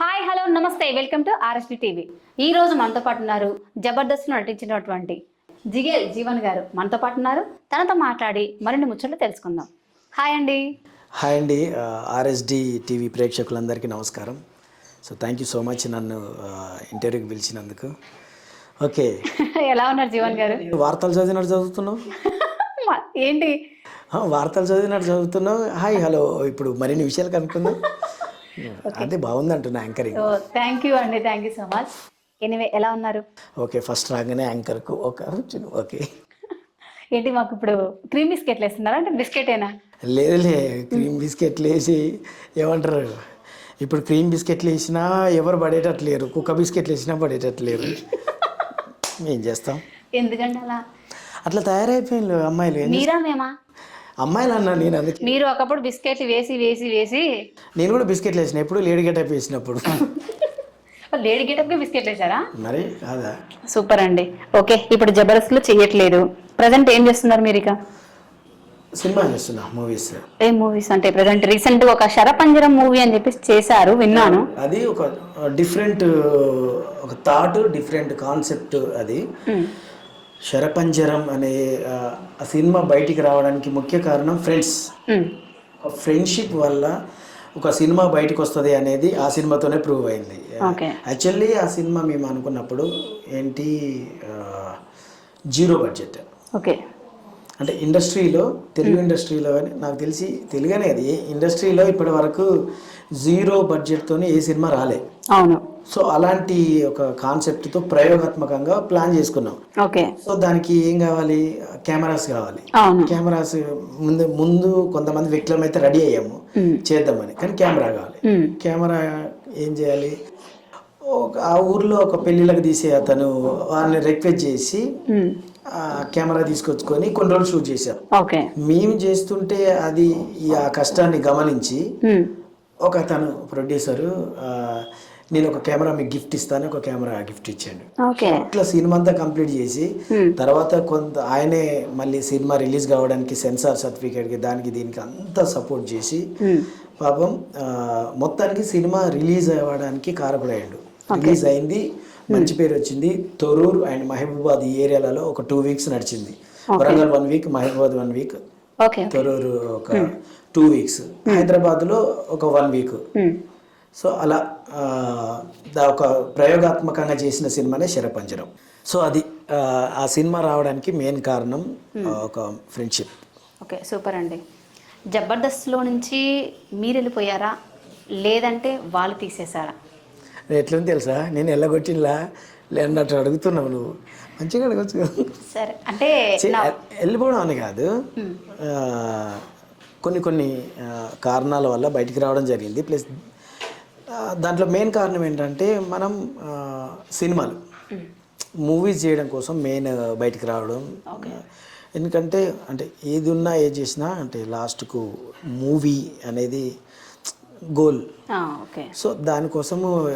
Hi hello నమస్తే. Welcome to RSD TV. ఈ రోజు మనతో పాటు ఉన్నారు జబర్దస్త్ నటించినటువంటి జిగేల్ జీవన్ గారు. మనతో పాటు ఉన్నారు. తనతో మాట్లాడి మరిన్ని ముచ్చట్లు తెలుసుకుందాం. హాయ్ అండి. హాయ్ అండి. ఆర్ఎస్డి టీవీ ప్రేక్షకులందరికీ నమస్కారం. So thank you so much నన్ను ఇంటర్వ్యూకి పిలిచినందుకు. ఓకే. ఎలా ఉన్నారు జీవన్ గారు? వార్తలు చదివినట్టు చదువుతున్నావు? ఏంటి? వార్తలు చదివినట్టు చదువుతున్నావు? Hi hello. ఇప్పుడు మరిన్ని విషయాలు కనుక్కుందాం. అదే బాగుంది అంటున్నా యాంకరింగ్ థ్యాంక్ యూ అండి thank you so much anyway ఎలా ఉన్నారు? ఓకే ఫస్ట్ రాగానే యాంకర్కు ఒక ఓకే. ఏంటి మాకు ఇప్పుడు క్రీమ్ బిస్కెట్లు వేస్తున్నారా? అంటే బిస్కెటేనా? లేదులే క్రీమ్ బిస్కెట్లు వేసి ఏమంటారు? ఇప్పుడు క్రీమ్ బిస్కెట్లు వేసినా ఎవరు పడేటట్లేరు కుక్క బిస్కెట్లు వేసినా పడేటట్లేరు. ఏం చేస్తాం? ఎందుకంటే అలా? అట్లా తయారైపోయింది అమ్మాయిలు మీరా మేమా? అమ్మాయిలు అన్నా నేను అందుకే మీరు ఒకప్పుడు బిస్కెట్లు వేసి వేసి వేసి నేను కూడా బిస్కెట్లు వేసిన ఎప్పుడు లేడీ గెటప్ వేసినప్పుడు. లేడీ గెటప్కి బిస్కెట్లు వేసారా మరి కాదా? సూపర్ అండి. ఓకే ఇప్పుడు జబర్దస్త్లో చెయ్యట్లేదు ప్రజెంట్ ఏం చేస్తున్నారు మీరు ఇక? సినిమా చేస్తున్నా మూవీస్ ఏ మూవీస్ అంటే ప్రజెంట్ రీసెంట్ ఒక శరపంజరం మూవీ అని చెప్పేసి చేశారు విన్నాను. అది ఒక డిఫరెంట్ ఒక థాట్ డిఫరెంట్ కాన్సెప్ట్ అది. శరపంజరం అనే ఆ, సినిమా బయటికి రావడానికి ముఖ్య కారణం ఫ్రెండ్స్. ఫ్రెండ్షిప్ వల్ల ఒక సినిమా బయటకు వస్తుంది అనేది ఆ సినిమాతోనే ప్రూవ్ అయింది. యాక్చువల్లీ ఆ సినిమా మేము అనుకున్నప్పుడు ఏంటి జీరో బడ్జెట్. ఓకే. అంటే ఇండస్ట్రీలో తెలుగు ఇండస్ట్రీలో కానీ నాకు తెలిసి తెలుగు అనేది ఇండస్ట్రీలో ఇప్పటి వరకు జీరో బడ్జెట్తోనే ఏ సినిమా రాలే. అవును. సో అలాంటి ఒక కాన్సెప్ట్తో ప్రయోగాత్మకంగా ప్లాన్ చేసుకున్నాం. ఓకే. సో దానికి ఏం కావాలి? కెమెరాస్ కావాలి. కెమెరాస్ ముందు ముందు కొంతమంది వ్యక్తులం అయితే రెడీ అయ్యాము చేద్దామని. కానీ కెమెరా కావాలి. మ్మ్. కెమెరా ఏం చేయాలి? ఒక ఆ ఊర్లో ఒక పెళ్ళిళ్ళకి తీసే అతను వాళ్ళని రిక్వెస్ట్ చేసి కెమెరా తీసుకొచ్చుకొని కొన్ని రోజులు షూట్ చేశాం ఓకే మేము చేస్తుంటే అది ఆ కష్టాన్ని గమనించి. ఒక అతను ప్రొడ్యూసరు నేను ఒక కెమెరా మీకు గిఫ్ట్ ఇస్తాను ఒక కెమెరా గిఫ్ట్ ఇచ్చాడు అట్లా సినిమా అంతా కంప్లీట్ చేసి. తర్వాత కొంత ఆయనే మళ్ళీ సినిమా రిలీజ్ కావడానికి సెన్సార్ సర్టిఫికేట్కి దానికి దీనికి అంతా సపోర్ట్ చేసి. పాపం మొత్తానికి సినిమా రిలీజ్ అవ్వడానికి కారకుడయ్యాడు రిలీజ్ అయింది మంచి పేరు వచ్చింది. తొరూర్ అండ్ మహబూబాద్ ఈ ఏరియాలలో ఒక టూ వీక్స్ నడిచింది. Warangal one week Mahabubabad one week Thorrur ఒక టూ వీక్స్ హైదరాబాద్లో ఒక వన్ వీక్. సో అలా ఒక ప్రయోగాత్మకంగా చేసిన సినిమానే శరపంజరం. సో అది ఆ, సినిమా రావడానికి మెయిన్ కారణం ఒక ఫ్రెండ్షిప్ ఓకే సూపర్ అండి. జబర్దస్త్లో నుంచి మీరు వెళ్ళిపోయారా లేదంటే వాళ్ళు తీసేశారా? ఎట్లని తెలుసా? నేను ఎల్లగొట్టినలా లేదన్నట్టు అడుగుతున్నావు నువ్వు. మంచిగా అడగచ్చు. సరే అంటే వెళ్ళిపోవడం అని కాదు. కొన్ని కొన్ని కారణాల వల్ల బయటికి రావడం జరిగింది. ప్లస్ దాంట్లో మెయిన్ కారణం ఏంటంటే మనం సినిమాలు మూవీస్ చేయడం కోసం మెయిన్ బయటికి రావడం. ఎందుకంటే అంటే ఏది ఉన్నా ఏది చేసినా అంటే లాస్ట్కు మూవీ అనేది గోల్. ఓకే. సో దానికోసము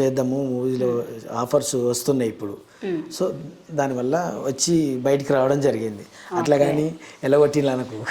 చేద్దాము మూవీలో ఆఫర్స్ వస్తున్నాయి ఇప్పుడు. సో దానివల్ల వచ్చి బయటికి రావడం జరిగింది. అట్లా కానీ ఎలగొట్టిన నాకు